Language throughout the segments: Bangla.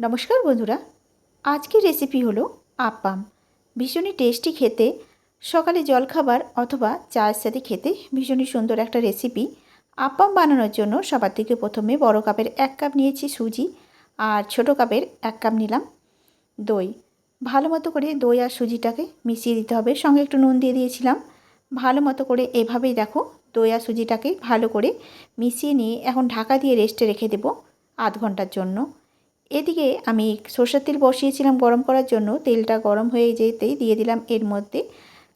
নমস্কার বন্ধুরা। আজকের রেসিপি হলো আপ্পাম ভীষণই টেস্টি খেতে, সকালে জলখাবার অথবা চায়ের সাথে খেতে ভীষণই সুন্দর একটা রেসিপি আপ্পাম বানানোর জন্য সবার থেকে প্রথমে বড় কাপের এক কাপ নিয়েছি সুজি আর ছোট কাপের এক কাপ নিলাম দই। ভালো মতো করে দই আর সুজিটাকে মিশিয়ে দিতে হবে। সঙ্গে একটু নুন দিয়ে দিয়েছিলাম। ভালো মতো করে এভাবেই দেখো দই আর সুজিটাকে ভালো করে মিশিয়ে নিয়ে এখন ঢাকা দিয়ে রেস্টে রেখে দেবো আধ ঘণ্টার জন্য। এদিকে আমি সর্ষের তেল বসিয়েছিলাম গরম করার জন্য। তেলটা গরম হয়ে যেতেই দিয়ে দিলাম এর মধ্যে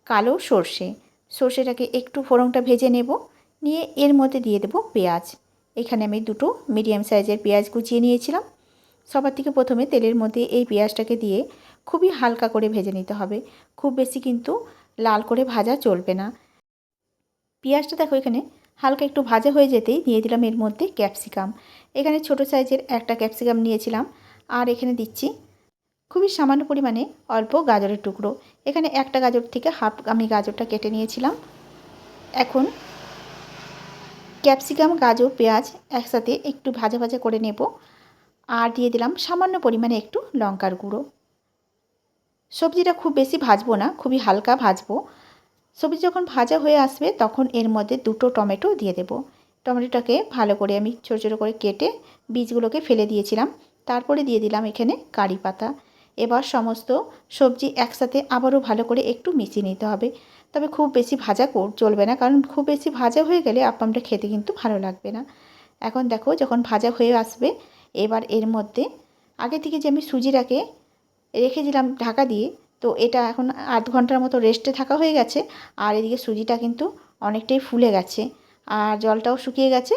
কালো সর্ষে। সর্ষেটাকে একটু ফোড়নটা ভেজে নেব। নিয়ে এর মধ্যে দিয়ে দেবো পেঁয়াজ। এখানে আমি দুটো মিডিয়াম সাইজের পেঁয়াজ কুচিয়ে নিয়েছিলাম। সবার থেকে প্রথমে তেলের মধ্যে এই পেঁয়াজটাকে দিয়ে খুবই হালকা করে ভেজে নিতে হবে। খুব বেশি কিন্তু লাল করে ভাজা চলবে না। পেঁয়াজটা দেখো এখানে হালকা একটু ভাজা হয়ে যেতেই দিয়ে দিলাম এর মধ্যে ক্যাপসিকাম। এখানে ছোট সাইজের একটা ক্যাপসিকাম নিয়েছিলাম। আর এখানে দিচ্ছি খুবই সামান্য পরিমাণে অল্প গাজরের টুকরো। এখানে একটা গাজর থেকে হাফ আমি গাজরটা কেটে নিয়েছিলাম। এখন ক্যাপসিকাম, গাজর, পেঁয়াজ একসাথে একটু ভাজা ভাজা করে নেব। আর দিয়ে দিলাম সামান্য পরিমাণে একটু লঙ্কার গুঁড়ো। সবজিটা খুব বেশি ভাজবো না, খুবই হালকা ভাজবো। সবজি যখন ভাজা হয়ে আসবে, তখন এর মধ্যে দুটো টমেটো দিয়ে দেব। টমেটোটাকে ভালো করে আমি ছোটো ছোটো করে কেটে বীজগুলোকে ফেলে দিয়েছিলাম। তারপরে দিয়ে দিলাম এখানে কারি পাতা। এবার সমস্ত সবজি একসাথে আবারও ভালো করে একটু মিশিয়ে নিতে হবে। তবে খুব বেশি ভাজা চলবে না, কারণ খুব বেশি ভাজা হয়ে গেলে আপ্পামটা খেতে কিন্তু ভালো লাগবে না। এখন দেখো, যখন ভাজা হয়ে আসবে, এবার এর মধ্যে আগে থেকে যে আমি সুজিটাকে রেখে দিলাম ঢাকা দিয়ে তো এটা এখন আধ ঘণ্টার মতো রেস্টে থাকা হয়ে গেছে। আর এদিকে সুজিটা কিন্তু অনেকটাই ফুলে গেছে। আর জলটাও শুকিয়ে গেছে।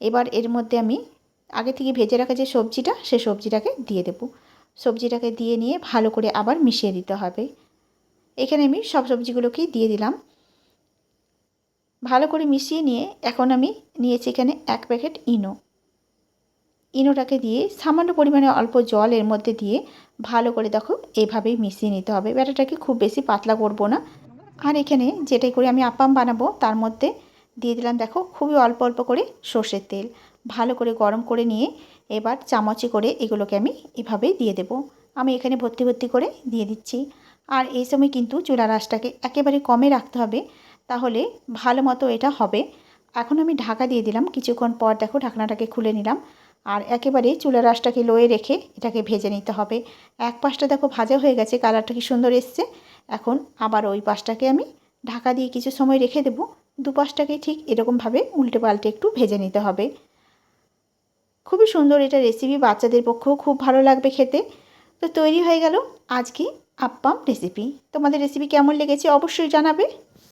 এবার এর মধ্যে আমি আগে থেকে ভেজে রাখা যে সবজিটা, সে সবজিটাকে দিয়ে দেবো। সবজিটাকে দিয়ে নিয়ে ভালো করে আবার মিশিয়ে দিতে হবে। এখানে আমি সব সবজিগুলোকেই দিয়ে দিলাম। ভালো করে মিশিয়ে নিয়ে এখন আমি নিয়েছি এখানে এক প্যাকেট ইনো। ইনোটাকে দিয়ে সামান্য পরিমাণে অল্প জল এর মধ্যে দিয়ে ভালো করে দেখো এইভাবেই মিশিয়ে নিতে হবে। ব্যাটাটাকে খুব বেশি পাতলা করব না। আর এখানে যেটাই করে আমি আপাম বানাবো, তার মধ্যে দিয়ে দিলাম দেখো, খুবই অল্প অল্প করে সর্ষের তেল। ভালো করে গরম করে নিয়ে এবার চামচে করে এগুলোকে আমি এভাবেই দিয়ে দেব। আমি এখানে ভর্তি ভর্তি করে দিয়ে দিচ্ছি। আর এই সময় কিন্তু চুলা রাসটাকে একেবারে কমে রাখতে হবে, তাহলে ভালো মতো এটা হবে। এখন আমি ঢাকা দিয়ে দিলাম। কিছুক্ষণ পর দেখো ঢাকনাটাকে খুলে নিলাম। আর একেবারে চুলা রাসটাকে লোয়ে রেখে এটাকে ভেজে নিতে হবে। এক পাশটা দেখো ভাজা হয়ে গেছে, কালারটা কি সুন্দর এসছে। এখন আবার ওই পাশটাকে আমি ঢাকা দিয়ে কিছু সময় রেখে দেবো। দু পাশটাকে ঠিক এরকমভাবে উল্টে পাল্টে একটু ভেজে নিতে হবে। খুবই সুন্দর এটা রেসিপি বাচ্চাদের পক্ষেও খুব ভালো লাগবে খেতে। তো তৈরি হয়ে গেল আজকে আপ্পাম রেসিপি তোমাদের রেসিপি কেমন লেগেছে অবশ্যই জানাবে।